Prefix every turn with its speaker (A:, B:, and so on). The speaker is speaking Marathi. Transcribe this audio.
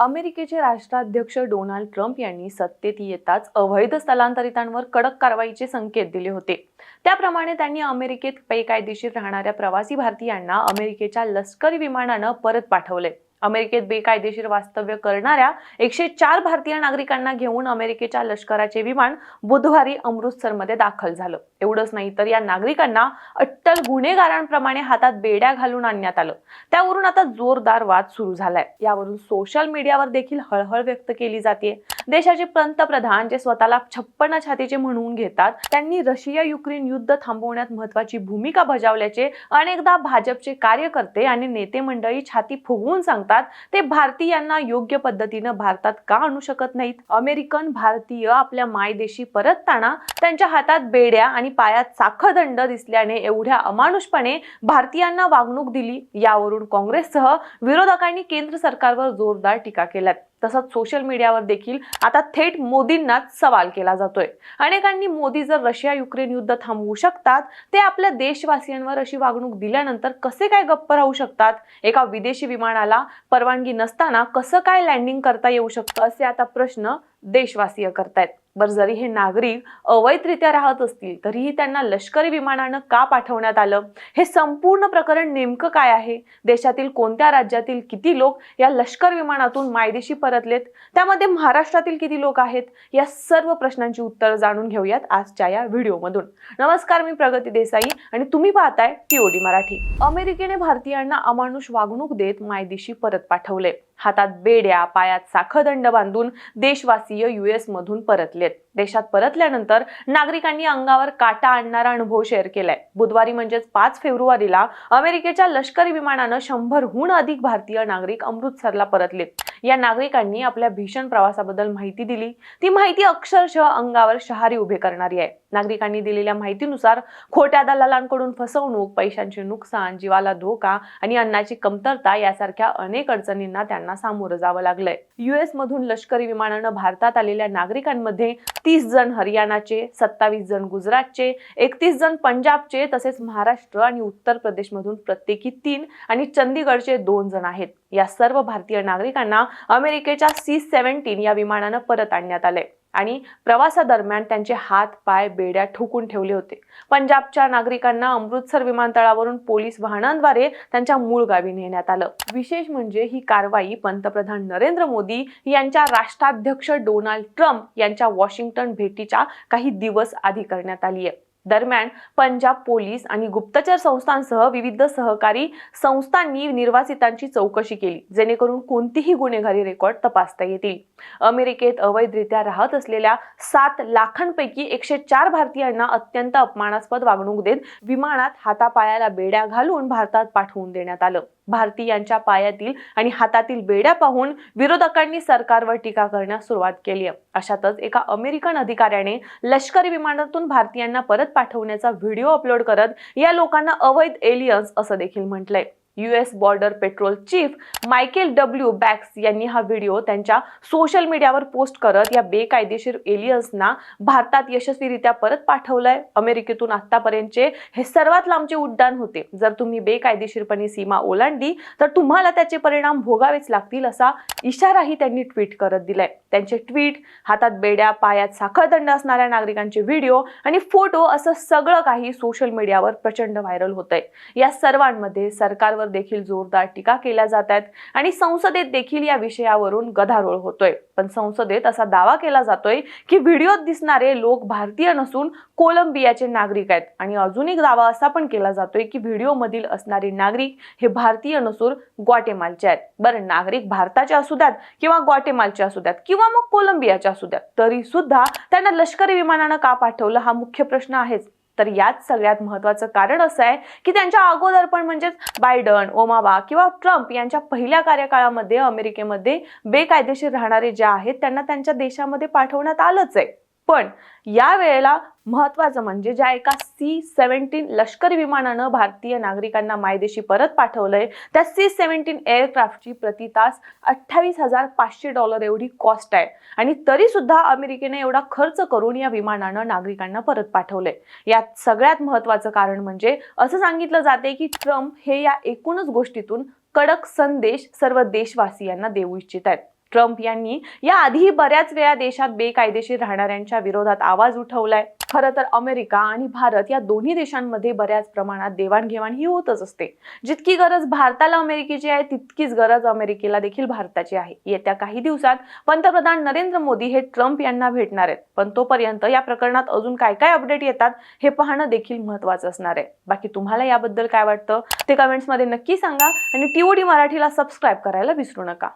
A: अमेरिकेचे राष्ट्राध्यक्ष डोनाल्ड ट्रम्प यांनी सत्तेत येताच अवैध स्थलांतरितांवर कडक कारवाईचे संकेत दिले होते. त्याप्रमाणे त्यांनी अमेरिकेत बेकायदेशीर राहणाऱ्या प्रवासी भारतीयांना अमेरिकेच्या लष्करी विमानानं परत पाठवले. अमेरिकेत बेकायदेशीर वास्तव्य करणाऱ्या एकशे चार भारतीय नागरिकांना घेऊन अमेरिकेच्या लष्कराचे विमान बुधवारी अमृतसरमध्ये दाखल झालं. एवढंच नाही तर या नागरिकांना अट्टल गुन्हेगारांप्रमाणे हातात बेड्या घालून आणण्यात आलं. त्यावरून आता जोरदार वाद सुरू झालाय. यावरून सोशल मीडियावर देखील हळहळ व्यक्त केली जाते देशाचे पंतप्रधान जे स्वतःला छप्पन छातीचे म्हणून घेतात त्यांनी रशिया युक्रेन युद्ध थांबवण्यात महत्वाची भूमिका बजावल्याचे अनेकदा भाजपचे कार्यकर्ते आणि नेते मंडळी छाती फुगवून सांगतात ते भारतीयांना योग्य पद्धतीनं भारतात का आणू शकत नाहीत? अमेरिकन भारतीय आपल्या मायदेशी परतताना त्यांच्या हातात बेड्या आणि पायात साखदंड दिसल्याने एवढ्या अमानुषपणे भारतीयांना वागणूक दिली यावरून काँग्रेससह विरोधकांनी केंद्र सरकारवर जोरदार टीका केल्यात. तसंच सोशल मीडियावर देखील आता थेट मोदींनाच सवाल केला जातोय. अनेकांनी मोदी जर रशिया युक्रेन युद्ध थांबवू शकतात ते आपल्या देशवासियांवर अशी वागणूक दिल्यानंतर कसे काय गप्प राहू शकतात? एका विदेशी विमानाला परवानगी नसताना कसं काय लँडिंग करता येऊ शकतं? असे आता प्रश्न देशवासीय करतायत. बरं जरी हे नागरिक अवैधरित्या राहत असतील तरीही त्यांना लष्करी विमानानं का पाठवण्यात आलं? हे संपूर्ण प्रकरण नेमकं काय आहे? देशातील कोणत्या राज्यातील किती लोक या लष्कर विमानातून मायदेशी परतलेत? त्यामध्ये महाराष्ट्रातील किती लोक आहेत? या सर्व प्रश्नांची उत्तरं जाणून घेऊयात आजच्या या व्हिडिओमधून. नमस्कार मी प्रगती देसाई आणि तुम्ही पाहताय टीओडी मराठी. अमेरिकेने भारतीयांना अमानुष वागणूक देत मायदेशी परत पाठवले. हातात बेड्या पायात साखदंड बांधून देशवासीय युएस मधून परतलेत. देशात परतल्यानंतर नागरिकांनी अंगावर काटा आणणारा अनुभव शेअर केलाय. बुधवारी म्हणजेच पाच फेब्रुवारीला अमेरिकेच्या लष्करी विमानानं शंभरहून अधिक भारतीय नागरिक अमृतसरला परतलेत. या नागरिकांनी आपल्या भीषण प्रवासाबद्दल माहिती दिली. ती माहिती अक्षरशः अंगावर शहारी उभे करणारी आहे. नागरिकांनी दिलेल्या माहितीनुसार खोट्या दलालांकडून फसवणूक पैशांचे नुकसान जीवाला धोका आणि अन्नाची कमतरता यासारख्या अनेक अडचणींना त्यांना सामोरं जावं लागलंय. युएस मधून लष्करी विमानानं भारतात आलेल्या नागरिकांमध्ये तीस जण हरियाणाचे सत्तावीस जण गुजरातचे एकतीस जण पंजाबचे तसेच महाराष्ट्र आणि उत्तर प्रदेशमधून प्रत्येकी तीन आणि चंदीगडचे दोन जण आहेत. या सर्व भारतीय नागरिकांना अमेरिकेच्या सी सेव्हन्टीन या विमानानं परत आणण्यात आले आणि प्रवासादरम्यान त्यांचे हात पाय बेड्या ठोकून ठेवले होते. पंजाबच्या नागरिकांना अमृतसर विमानतळावरून पोलीस वाहनांद्वारे त्यांच्या मूळ गावी नेण्यात आलं. विशेष म्हणजे ही कारवाई पंतप्रधान नरेंद्र मोदी यांच्या राष्ट्राध्यक्ष डोनाल्ड ट्रम्प यांच्या वॉशिंग्टन भेटीच्या काही दिवस आधी करण्यात आली आहे दरम्यान पंजाब पोलीस आणि गुप्तचर संस्थांसह विविध सहकारी संस्थांनी निर्वासितांची चौकशी केली जेणेकरून कोणतीही गुन्हेगारी रेकॉर्ड तपासता येतील. अमेरिकेत अवैधरित्या राहत असलेल्या सात लाखांपैकी एकशे चार भारतीयांना अत्यंत अपमानास्पद वागणूक देत विमानात हातापायाला बेड्या घालून भारतात पाठवून देण्यात आलं. भारतीयांच्या पायातील आणि हातातील बेड्या पाहून विरोधकांनी सरकारवर टीका करण्यास सुरुवात केली आहे. अशातच एका अमेरिकन अधिकाऱ्याने लष्करी विमानातून भारतीयांना परत पाठवण्याचा व्हिडिओ अपलोड करत या लोकांना अवैध एलियन्स असं देखील म्हटलंय. US border patrol chief Michael W Banks यांनी हा व्हिडिओ त्यांच्या सोशल मीडियावर पोस्ट करत या बेकायदेशीर एलियन्सना भारतात यशस्वीरित्या परत पाठवलंय. अमेरिकेतून आतापर्यंतचे हे सर्वात लांबचे उड्डाण होते. जर तुम्ही बेकायदेशीरपणे सीमा ओलांडली तर तुम्हाला त्याचे परिणाम भोगावेच लागतील असा इशाराही त्यांनी ट्विट करत दिलाय. त्यांचे ट्विट हातात बेड्या पायात साखळदंड असणाऱ्या नागरिकांचे व्हिडिओ आणि फोटो असं सगळं काही सोशल मीडियावर प्रचंड व्हायरल होत आहे या सर्वांमध्ये सरकारवर देखील जोरदार टीका केल्या जात आहेत आणि संसदेत देखील या विषयावरून गदारोळ होतोय. पण संसदेत असा दावा केला जातोय की व्हिडिओत दिसणारे लोक भारतीय नसून कोलंबियाचे नागरिक आहेत. आणि अजून एक दावा असा पण केला जातोय की व्हिडिओ मधील असणारे नागरिक हे भारतीय नसून ग्वाटेमालचे आहेत. बरं नागरिक भारताचे असू द्यात किंवा ग्वाटेमालचे असू द्यात किंवा मग कोलंबियाचे असू द्यात तरी सुद्धा त्यांना लष्करी विमानानं का पाठवलं हा मुख्य प्रश्न आहेच. तर याच सगळ्यात महत्वाचं कारण असं आहे की त्यांच्या अगोदर पण म्हणजेच बायडन ओमाबा किंवा ट्रम्प यांच्या पहिल्या कार्यकाळामध्ये अमेरिकेमध्ये बेकायदेशीर राहणारे जे आहेत त्यांना त्यांच्या देशामध्ये पाठवण्यात आलंच आहे. पण या वेळेला महत्वाचं म्हणजे ज्या एका सी सेव्हन्टीन लष्करी विमानानं भारतीय नागरिकांना मायदेशी परत पाठवलंय त्या सी सेव्हन्टीन एअरक्राफ्टची प्रति तास अठ्ठावीस हजार पाचशे डॉलर एवढी कॉस्ट आहे. आणि तरी सुद्धा अमेरिकेने एवढा खर्च करून या विमानानं नागरिकांना परत पाठवलंय. यात सगळ्यात महत्वाचं कारण म्हणजे असं सांगितलं जाते की ट्रम्प हे या एकूणच गोष्टीतून कडक संदेश सर्व देशवासियांना देऊ इच्छित आहेत. ट्रम्प यांनी याआधी बऱ्याच वेळा देशात बेकायदेशीर राहणाऱ्यांच्या विरोधात आवाज उठवलाय. खरं तर अमेरिका आणि भारत या दोन्ही देशांमध्ये बऱ्याच प्रमाणात देवाणघेवाण ही होतच असते. जितकी गरज भारताला अमेरिकेची आहे तितकीच गरज अमेरिकेला देखील भारताची आहे. येत्या काही दिवसात पंतप्रधान नरेंद्र मोदी हे ट्रम्प यांना भेटणार आहेत. पण तोपर्यंत या प्रकरणात अजून काय काय अपडेट येतात हे पाहणं देखील महत्वाचं असणार आहे. बाकी तुम्हाला याबद्दल काय वाटतं ते कमेंट्समध्ये नक्की सांगा आणि टीओडी मराठीला सबस्क्राईब करायला विसरू नका.